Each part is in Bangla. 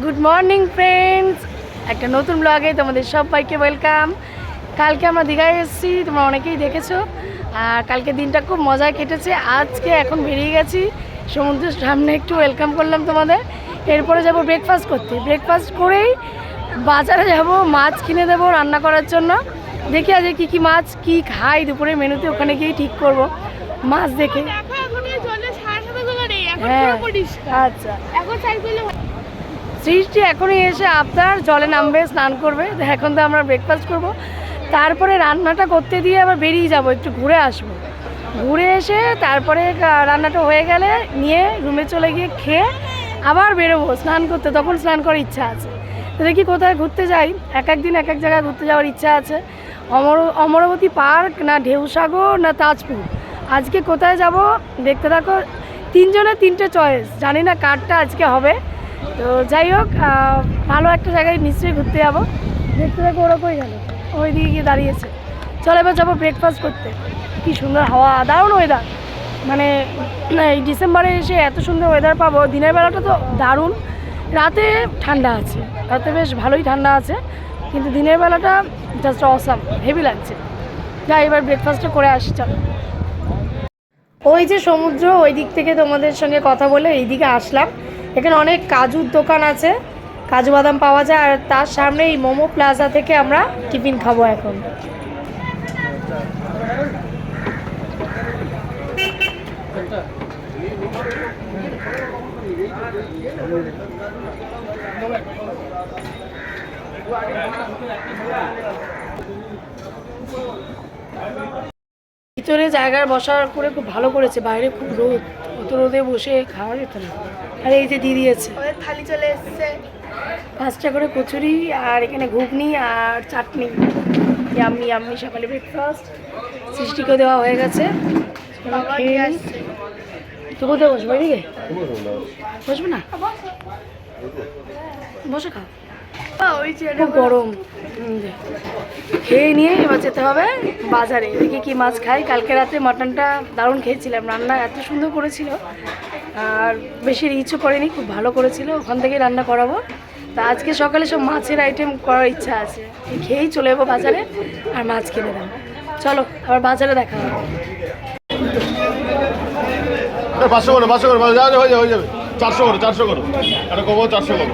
গুড মর্নিং ফ্রেন্ডস একটা নতুন ব্লগে তোমাদের সবাইকে ওয়েলকাম কালকে আমরা দীঘায় এসেছি তোমরা অনেকেই দেখেছ। আর কালকে দিনটা খুব মজায় কেটেছে। আজকে এখন বেরিয়ে গেছি সমুদ্রের সামনে একটু ওয়েলকাম করলাম তোমাদের। এরপরে যাব ব্রেকফাস্ট করতে। ব্রেকফাস্ট করেই বাজারে যাব মাছ কিনে দেবো রান্না করার জন্য। দেখি আজকে কী কী মাছ কী খাই দুপুরে মেনুতে ওখানে গিয়েই ঠিক করব। মাছ দেখে। হ্যাঁ। আচ্ছা। এখন সৃষ্টি এখনই এসে আপনার জলে নামবে, স্নান করবে। এখন তো আমরা ব্রেকফাস্ট করব। তারপরে রান্নাটা করতে দিয়ে আবার বেরিয়ে যাব, একটু ঘুরে আসব। ঘুরে এসে তারপরে রান্নাটা হয়ে গেলে নিয়ে রুমে চলে গিয়ে খেয়ে আবার বেরোবো, স্নান করতে। তখন স্নান করার ইচ্ছা আছে। তো দেখি কোথায় ঘুরতে যাই। এক এক দিন এক এক জায়গায় ঘুরতে যাওয়ার ইচ্ছা আছে। অমর, অমরাবতী পার্ক না ঢেউসাগর না তাজপুর? আজকে কোথায় যাব? দেখতে থাকো। তিনজনের তিনটে চয়েস। জানি না কারটা আজকে হবে। তো যাই হোক ভালো একটা জায়গায় নিশ্চয়ই ঘুরতে যাব। দেখতে দেখো ওরা কই গেল? ওই দিকে গিয়ে দাঁড়িয়েছে। চলো এবার যাব ব্রেকফাস্ট করতে। কি সুন্দর হাওয়া দারুণ ওয়েদার মানে এই ডিসেম্বরে এসে এত সুন্দর ওয়েদার পাবো। দিনের বেলাটা তো দারুণ। রাতে ঠান্ডা আছে। রাতে বেশ ভালোই ঠান্ডা আছে। কিন্তু দিনের বেলাটা জাস্ট অসাম হেভি লাগছে। যাই এবার ব্রেকফাস্টটা করে আসি চলো। ওই যে সমুদ্র ওই দিক থেকে তোমাদের সঙ্গে কথা বলে এইদিকে আসলাম। এখানে অনেক কাজুর দোকান আছে, কাজু বাদাম পাওয়া যায়, আর তার সামনে এই মোমো প্লাজা থেকে আমরা টিফিন খাব এখন। ভিতরে জায়গার বসার করে খুব ভালো করেছে, বাইরে খুব রোদ। রোদে বসে খাওয়া যেত না। আর এই যে দিয়ে দিয়েছে ওদের থালি চলে এসেছে। পাঁচটা করে কচুরি আর এখানে ঘুগনি আর চাটনি। ইয়াম্মি ইয়াম্মি সকালে ব্রেকফাস্ট সৃষ্টিকেও দেওয়া হয়ে গেছে। তো কোথায় বসবো এদিকে? বসবো না। বসে খাও বাবা, ওই চেয়ারে খুব গরম। খেয়ে নিয়ে এবার যেতে হবে বাজারে। দেখি কি মাছ খাই। কালকে রাতে মাটনটা দারুণ খেয়েছিলাম। রান্না এত সুন্দর করেছিল। আর বেশি রিচও করেনি খুব ভালো করেছিল। ওখান থেকেই রান্না করাবো। তা আজকে সকালে সব মাছের আইটেম করার ইচ্ছা আছে। খেয়েই চলে যাব বাজারে আর মাছ কিনে দেবো। চলো আবার বাজারে দেখা হবে। পাঁচশো করো পাঁচশো করো হয়ে যাবে হয়ে যাবে। চারশো করো চারশো করো। একটা কমো চারশো করো।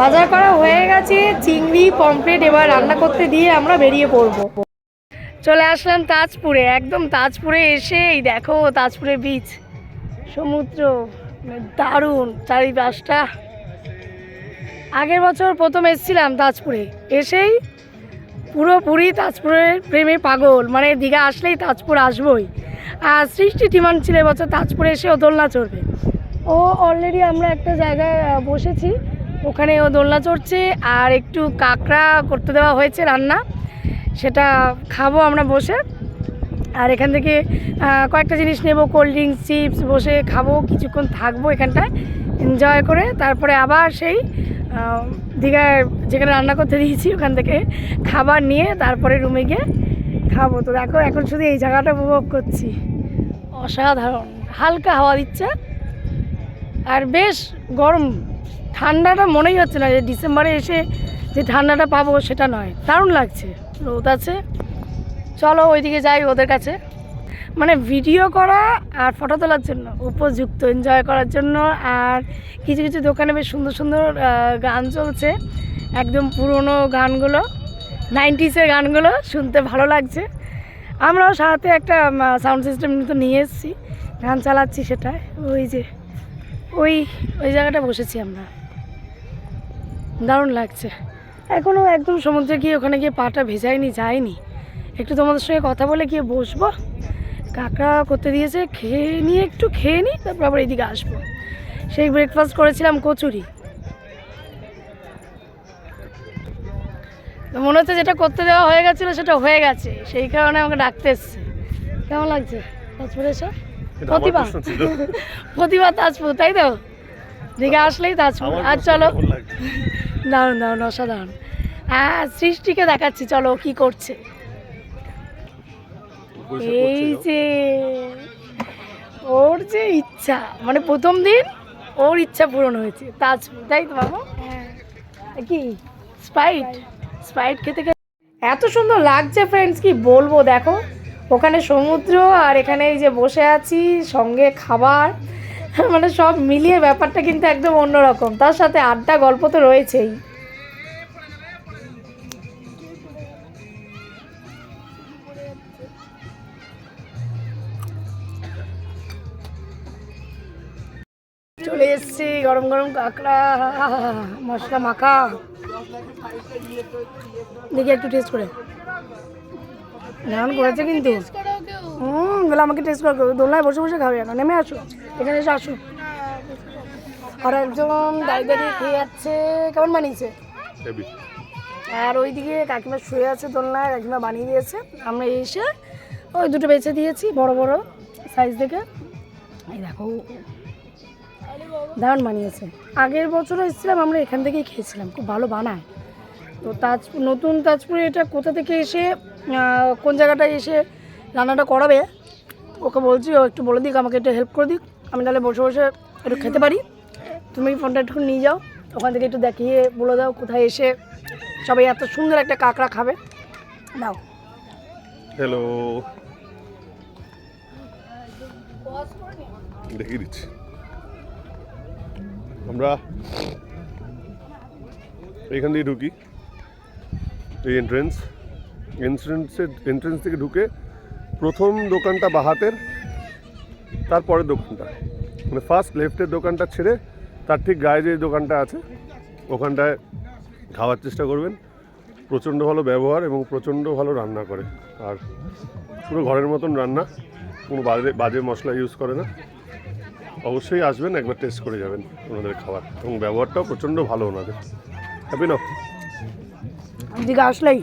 বাজার করা হয়ে গেছে, চিংড়ি, পমফ্রেট এবার রান্না করতে দিয়ে আমরা বেরিয়ে পড়ব। চলে আসলাম তাজপুরে, একদম তাজপুরে এসে, এই দেখো তাজপুরের বিচ সমুদ্র মানে দারুণ চারিপাশটা। আগের বছর প্রথম এসেছিলাম তাজপুরে, এসেই পুরোপুরি তাজপুরের প্রেমে পাগল মানে দীঘা আসলেই তাজপুর আসবই। আর সৃষ্টি ডিমান্ড ছিল এবছর তাজপুরে এসে ও দোলনা চড়বে। ও অলরেডি আমরা একটা জায়গায় বসেছি ওখানে ও দোলনা চড়ছে আর একটু কাঁকড়া করতে দেওয়া হয়েছে রান্না। সেটা খাব আমরা বসে। আর এখান থেকে কয়েকটা জিনিস নেব, কোল্ড ড্রিঙ্কস, চিপস বসে খাব, কিছুক্ষণ থাকব এখানটায়, এনজয় করে। তারপরে আবার সেই দীঘার যেখানে রান্না করতে দিয়েছি ওখান থেকে খাবার নিয়ে তারপরে রুমে গিয়ে খাব। তো দেখো, এখন শুধু এই জায়গাটা উপভোগ করছি। অসাধারণ। হালকা হাওয়া দিচ্ছে। আর বেশ গরম। ঠান্ডাটা মনেই হচ্ছে না যে ডিসেম্বরে এসে যে ঠান্ডাটা পাবো সেটা নয়। দারুণ লাগছে। রোদ আছে। চলো ওইদিকে যাই ওদের কাছে। মানে ভিডিও করা আর ফটো তোলার জন্য, উপযুক্ত এনজয় করার জন্য আর কিছু কিছু দোকানে বেশ সুন্দর সুন্দর গান চলছে। একদম পুরনো গানগুলো নাইনটিসের গানগুলো শুনতে ভালো লাগছে। আমরাও সাথে একটা সাউন্ড সিস্টেম তো নিয়ে এসেছি। গান চালাচ্ছি সেটা ওই যে, ওই ওই জায়গাটা বসেছি আমরা। দারুণ লাগছে। এখনও একদম সমুদ্রে গিয়ে ওখানে গিয়ে পাটা ভেজাইনি যায়নি। একটু তোমাদের সঙ্গে কথা বলে গিয়ে বসবো। কাঁকড়া করতে দিয়েছে খেয়ে নিয়ে একটু খেয়ে নিই তারপর আবার এইদিকে আসব। সেই ব্রেকফাস্ট করেছিলাম কচুরি। মনে হচ্ছে যেটা করতে দেওয়া হয়ে গেছিল সেটা হয়ে গেছে সেই কারণে আমাকে ডাকতে এসছে। কেমন লাগছে? তাজপুরে এসে। প্রতিভা। প্রতিভা তাজপুর তাই তো? দীঘা আসলেই তাজপুর। আর চলো? দারুণ দারুণ অসাধারণ। হ্যাঁ সৃষ্টিকে দেখাচ্ছি চলো ও কি করছে। এই যে ওর যে ইচ্ছা মানে প্রথম দিন ওর ইচ্ছা পূরণ হয়েছে। তাজপুর তাই তো বাবা? কি? স্প্রাইট স্প্রাইট খেতে খেতে এত সুন্দর লাগছে ফ্রেন্ডস কি বলব দেখো। ওখানে সমুদ্র আর এখানে এই যে বসে আছি সঙ্গে খাবার। মানে সব মিলিয়ে ব্যাপারটা কিন্তু একদম অন্যরকম। তার সাথে আড্ডা, গল্প তো রয়েছেই। চলে এসছি গরম গরম কাঁকড়া, মশলা মাখা। দেখি একটু টেস্ট করে। দারুণ করেছে কিন্তু। হুম বলে আমাকে টেস্ট করে দোলনায় বসে বসে খাবে এখন নেমে আসো এখানে এসে আসো। আর একজন দাঁড়িয়ে দাঁড়িয়ে খেয়ে যাচ্ছে কেমন বানিয়েছে? আর ওইদিকে কাকিমা শুয়ে আছে দোলনায় কাকিমা বানিয়ে দিয়েছে। আমরা এসে ওই দুটো বেছে দিয়েছি বড় বড় সাইজ দেখে। এই দেখো দারুণ বানিয়েছে। আগের বছর এসেছিলাম আমরা এখান থেকেই খেয়েছিলাম খুব ভালো বানায়। তো তাজ নতুন তাজপুরে এটা কোথা থেকে এসে কোন জায়গাটায় এসে রান্নাটা করাবে, ওকে বলছি, ও একটু বলে দিক, আমাকে একটু হেল্প করে দিক। আমি তাহলে বসে বসে একটু খেতে পারি। তুমি ফোনটা একটু নিয়ে যাও, ওখান থেকে একটু দেখিয়ে বলে দাও কোথায় এসে সবাই এত সুন্দর একটা কাঁকড়া খাবে। দাও। হ্যালো দেখিয়ে দিচ্ছি। আমরা এখান দিয়ে ঢুকি। এই এন্ট্রেন্স এন্ট্রেন্সের এন্ট্রেন্স থেকে ঢুকে প্রথম দোকানটা বাহাতের তারপরের দোকানটা। মানে ফার্স্ট লেফটের দোকানটা ছেড়ে তার ঠিক গায়ে যে দোকানটা আছে, ওখানটায় খাওয়ার চেষ্টা করবেন। প্রচণ্ড ভালো ব্যবহার এবং প্রচণ্ড ভালো রান্না করে। আর পুরো ঘরের মতন রান্না, কোনো বাজে বাজে মশলা ইউজ করে না। অবশ্যই আসবেন, একবার টেস্ট করে যাবেন ওনাদের খাবার। এবং ব্যবহারটাও প্রচণ্ড ভালো ওনাদের। হ্যাপি না এদিকে আসলেই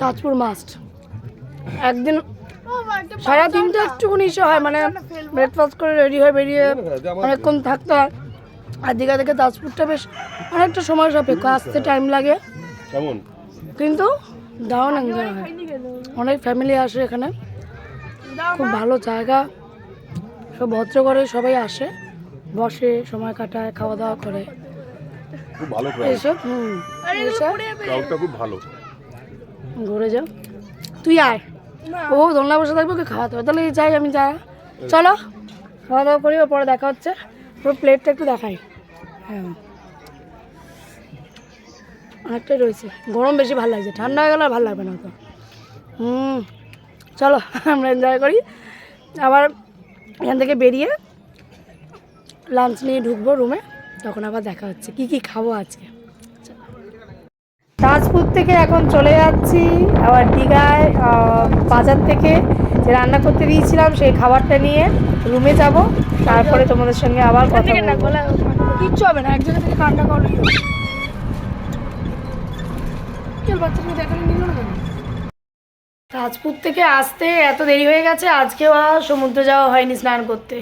তাজপুর মাস্ট একদিন সারা দিনটা একটুখানি ইসে হয় মানে ব্রেকফাস্ট করে রেডি হয়ে বেরিয়ে অনেকক্ষণ থাকতে হয়। আর দীঘা থেকে তাজপুরটা বেশ অনেকটা সময় সাপেক্ষ আসতে টাইম লাগে। কেমন? কিন্তু দারুণ এনজয় হয়। অনেক ফ্যামিলি আসে এখানে। খুব ভালো জায়গা। সব ভদ্র করে সবাই আসে বসে সময় কাটায় খাওয়া দাওয়া করে। খুব ভালো এসব? হুম। ক্রাউডটা খুব ভালো। ঘুরে যাও। তুই আয়। ও দোলনা বসে থাকবে ওকে খাওয়াতে হবে। তাহলে যাই আমি যা। চলো। খাওয়া দাওয়া করি পরে দেখা হচ্ছে। পুরো প্লেটটা একটু দেখাই। হ্যাঁ। অনেকটাই রয়েছে। গরম বেশি ভালো লাগছে। ঠান্ডা হয়ে গেলে আর ভালো লাগবে না তো হুম। চলো আমরা এনজয় করি। আবার এখান থেকে বেরিয়ে লাঞ্চ নিয়ে ঢুকবো রুমে তখন আবার দেখা হচ্ছে। কি কি খাব আজকে? তাজপুর থেকে এখন চলে যাচ্ছি আবার দীঘায় বাজার থেকে যে রান্না করতে দিয়েছিলাম সেই খাবারটা নিয়ে রুমে যাব। তারপরে তোমাদের সঙ্গে আবার কথা বলব। কিচ্ছু হবে না এক জায়গা থেকে কান্না করলে তাজপুর থেকে আসতে এত দেরি হয়ে গেছে আজকেও আর সমুদ্রে যাওয়া হয়নি স্নান করতে।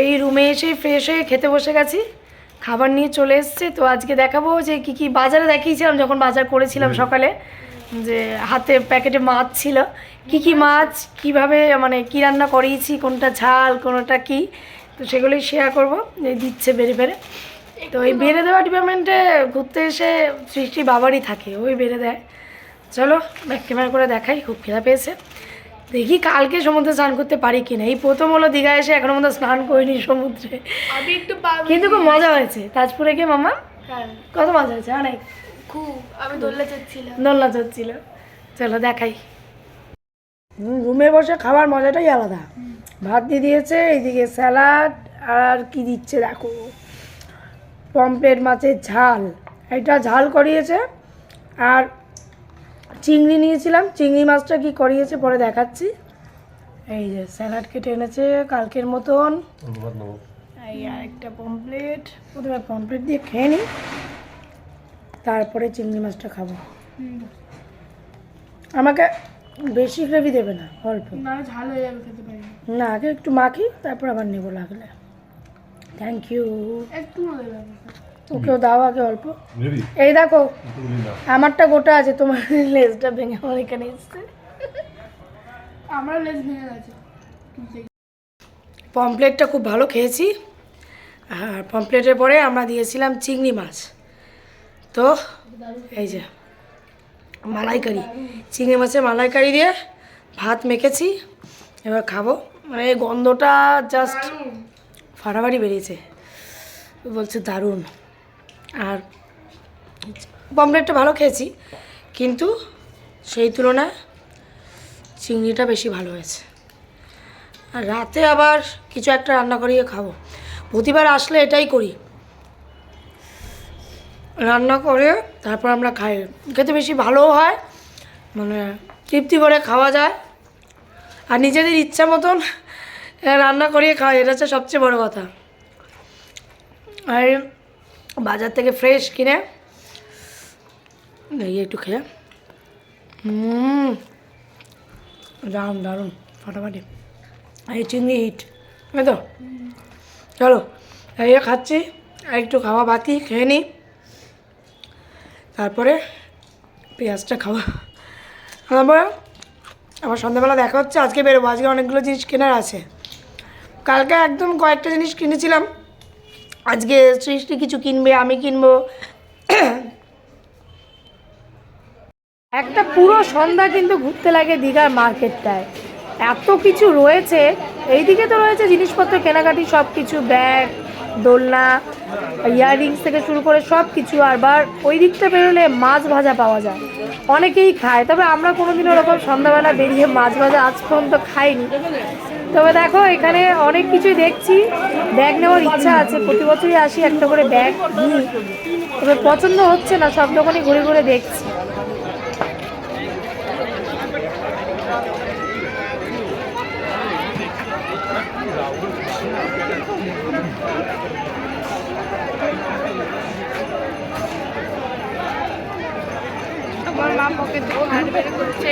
এই রুমে এসে ফ্রেশ হয়ে খেতে বসে গেছি। খাবার নিয়ে চলে এসছে। তো আজকে দেখাবো যে কি কি বাজারে দেখিয়েছিলাম যখন বাজার করেছিলাম সকালে যে হাতে প্যাকেটে মাছ ছিল। কি কি মাছ কীভাবে মানে কি রান্না করিয়েছি কোনটা ঝাল কোনটা কি তো সেগুলোই শেয়ার করব। এই দিচ্ছে বেড়ে বেড়ে। তো এই বেড়ে দেওয়া ডিপার্টমেন্টে ঘুরতে এসে সৃষ্টি বাবারই থাকে ওই বেড়ে দেয়। চলো ব্যাক ক্যামেরা করে দেখাই খুব খিদা পেয়েছে। দেখি কালকে সমুদ্রে স্নান করতে পারি কিনা এই প্রথম হলো দীঘা এসে এখনও মতো স্নান করিনি সমুদ্রে। আমি একটু কিন্তু খুব মজা হয়েছে। তাজপুরে গিয়ে মামা? কত মজা হয়েছে? অনেক। খুব। আমি দোলনা চাচ্ছিলাম দোলনা চলছিল চলো দেখাই। রুমে বসে খাবার মজাটাই আলাদা। ভাত দিয়ে দিয়েছে এইদিকে স্যালাড আর কি দিচ্ছে দেখো। পমপ্লেট মাছের ঝাল। এটা ঝাল করিয়েছে আর চিংড়ি নিয়েছিলাম। চিংড়ি মাছটা কি করিয়েছে পরে দেখাচ্ছি। এই যে স্যালাড কেটে এনেছে কালকের মতন। এই আরেকটা পমপ্লেট প্রথমে পমপ্লেট দিয়ে খেয়ে নিই। তারপরে চিংড়ি মাছটা খাব। আমাকে বেশি গ্রেভি দেবে না অল্প। না ঝাল হয়ে যাবে খেতে পারি। না। না আগে একটু মাখি তারপর আবার নেব লাগলে। থ্যাংক ইউ একটু ওকেও দাও আগে অল্প। এই দেখো আমারটা গোটা আছে তোমার লেজটা ভেঙে আমার এখানে এসছে। আমরা লেজ ভেঙে গেছে। পমপ্লেটটা খুব ভালো খেয়েছি। আর পমপ্লেটের পরে আমরা দিয়েছিলাম চিংড়ি মাছ। তো এই যে মালাইকারি। চিংড়ি মাছের মালাইকারি দিয়ে ভাত মেখেছি এবার খাব। মানে এই গন্ধটা জাস্ট ফাটাফাটি বেরিয়েছে। বলছে দারুণ। আর পমপ্লেটটা ভালো খেয়েছি, কিন্তু সেই তুলনায় চিংড়িটা বেশি ভালো হয়েছে। আর রাতে আবার কিছু একটা রান্না করিয়ে খাব। প্রতিবার আসলে এটাই করি। রান্না করে তারপর আমরা খাই। খেতে বেশি ভালোও হয় মানে তৃপ্তি করে খাওয়া যায়। আর নিজেদের ইচ্ছা মতন রান্না করিয়ে খাওয়া এটা হচ্ছে সবচেয়ে বড় কথা। আর বাজার থেকে ফ্রেশ কিনে এই একটু খেয়ে। হুম দারুণ দারুণ, ফাটাফাটি। এই চিংড়ি হিট তাই তো? চলো, এই খাচ্ছি, আর একটু খাওয়া বাকি, খেয়ে নিই তারপরে পেঁয়াজটা খাওয়া। তারপরে আবার সন্ধ্যাবেলা দেখা হচ্ছে, আজকে বেরোবো, আজকে অনেকগুলো জিনিস কেনার আছে। কালকে একদম কয়েকটা জিনিস কিনেছিলাম। আজকে সৃষ্টি কিছু কিনবে, আমি কিনবো। একটা পুরো সন্ধ্যা কিন্তু ঘুরতে লাগে দীঘার মার্কেটটায়। এত কিছু রয়েছে, এইদিকে তো রয়েছে জিনিসপত্র, কেনাকাটি সব কিছু ব্যাগ, দোলনা, ইয়াররিংস থেকে শুরু করে সব কিছু আর বার ওই দিকটা বেরোলে মাছ ভাজা পাওয়া যায়। অনেকেই খায়, তবে আমরা কোনোদিন ওরকম সন্ধ্যাবেলা বেরিয়ে মাছ ভাজা আজ পর্যন্ত খাইনি। তবে দেখো, এখানে অনেক কিছুই দেখছি। ব্যাগ নেওয়ার ইচ্ছা আছে। প্রতি বছরই আসি একটা করে ব্যাগ নিই তবে পছন্দ হচ্ছে না, সব দোকানে ঘুরে ঘুরে দেখছি। আমার মা পকেট থেকে হাত বের করছে।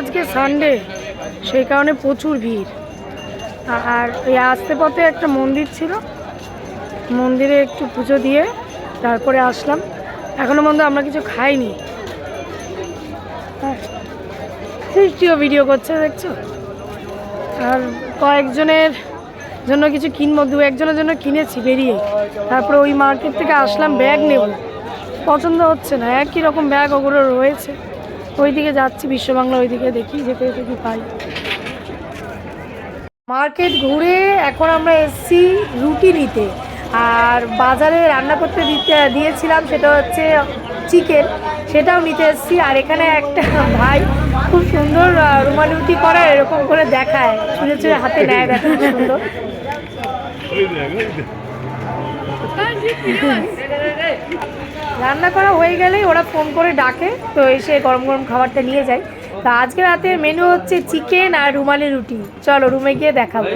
আজকে সানডে সেই কারণে প্রচুর ভিড়। আর এই আসতে পথে একটা মন্দির ছিল। মন্দিরে একটু পুজো দিয়ে তারপরে আসলাম। এখনও মধ্যে আমরা কিছু খাইনি। হ্যাঁ সৃষ্টিও ভিডিও করছে, দেখছ? আর কয়েকজনের জন্য কিছু কিনবো, দু একজনের জন্য কিনেছি বেরিয়ে। তারপরে ওই মার্কেট থেকে আসলাম ব্যাগ নেব। পছন্দ হচ্ছে না। একই রকম ব্যাগ ওগুলো রয়েছে। ওইদিকে যাচ্ছি বিশ্ববাংলা ওইদিকে দেখি যেতে যেতে কি পাই মার্কেট ঘুরে এখন আমরা এসছি রুটি নিতে। আর বাজারে রান্না করতে দিতে দিয়েছিলাম সেটা হচ্ছে চিকেন। সেটাও নিতে এসেছি। আর এখানে একটা ভাই খুব সুন্দর রুমালি রুটি করে এরকম করে দেখায়। ছুঁড়ে ছুঁড়ে হাতে নেয় দেখো সুন্দর। রান্না করা হয়ে গেলেই ওরা ফোন করে ডাকে, তো এসে গরম গরম খাবারটা নিয়ে যায়। তো আজকে রাতের মেনু হচ্ছে চিকেন আর রুমালি রুটি। চলো রুমে গিয়ে দেখাবো।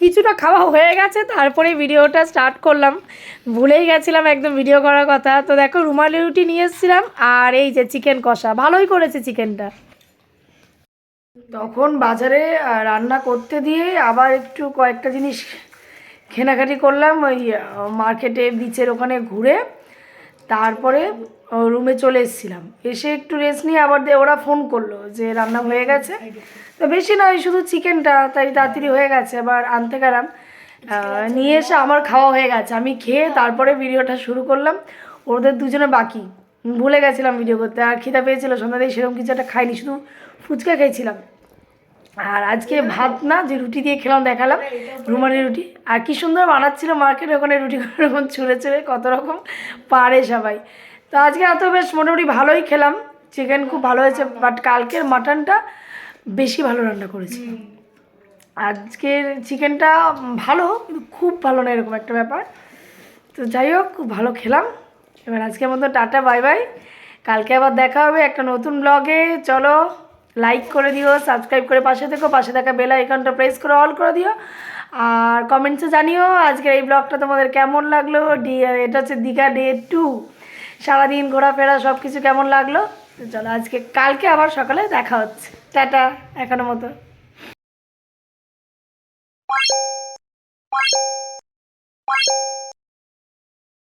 কিছুটা খাওয়া হয়ে গেছে, তারপরে ভিডিওটা স্টার্ট করলাম। ভুলেই গেছিলাম একদম ভিডিও করার কথা। তো দেখো, রুমালি রুটি নিয়ে এসেছিলাম আর এই যে চিকেন কষা। ভালোই করেছে চিকেনটা তখন বাজারে রান্না করতে দিয়ে আবার একটু কয়েকটা জিনিস কেনাকাটি করলাম ওই মার্কেটে বিচের ওখানে ঘুরে তারপরে রুমে চলে এসেছিলাম। এসে একটু রেস্ট নিয়ে আবার ওরা ফোন করল যে রান্না হয়ে গেছে। তো বেশি নয়, শুধু চিকেনটা তাই তাড়াতাড়ি হয়ে গেছে। আবার আনতে গেলাম। নিয়ে এসে আমার খাওয়া হয়ে গেছে। আমি খেয়ে তারপরে ভিডিওটা শুরু করলাম। ওদের দুজনে বাকি। ভুলে গেছিলাম ভিডিও করতে। আর খিদা পেয়েছিল সন্ধ্যাতে সেরকম কিছু একটা খাইনি, শুধু ফুচকা খেয়েছিলাম। আর আজকে ভাত না যে রুটি দিয়ে খেলাম দেখালাম। রুমালি রুটি। আর কি সুন্দর বানাচ্ছিল মার্কেটে ওখানে রুটি এরকম ছুঁড়ে ছুঁড়ে কত রকম পারে সবাই। তো আজকে এত বেশ মোটামুটি ভালোই খেলাম চিকেন খুব ভালো হয়েছে বাট কালকের মাটনটা বেশি ভালো রান্না করেছি। আজকের চিকেনটা ভালো কিন্তু খুব ভালো না এরকম একটা ব্যাপার। তো যাই হোক খুব ভালো খেলাম। এবার আজকের মতো টাটা বাই বাই। কালকে আবার দেখা হবে একটা নতুন ব্লগে চলো। লাইক করে দিও সাবস্ক্রাইব করে পাশে থেকো, পাশে থাকা বেল আইকনটা প্রেস করে অল করে দিও। আর কমেন্টসে জানিও আজকের এই ব্লগটা তোমাদের কেমন লাগল? ডি এটা হচ্ছে দীঘা ডে টু সারাদিন ঘোরাফেরা সব কিছু কেমন লাগল? চলো আজকে, কালকে আবার সকালে দেখা হচ্ছে। টাটা, এখনও মতো।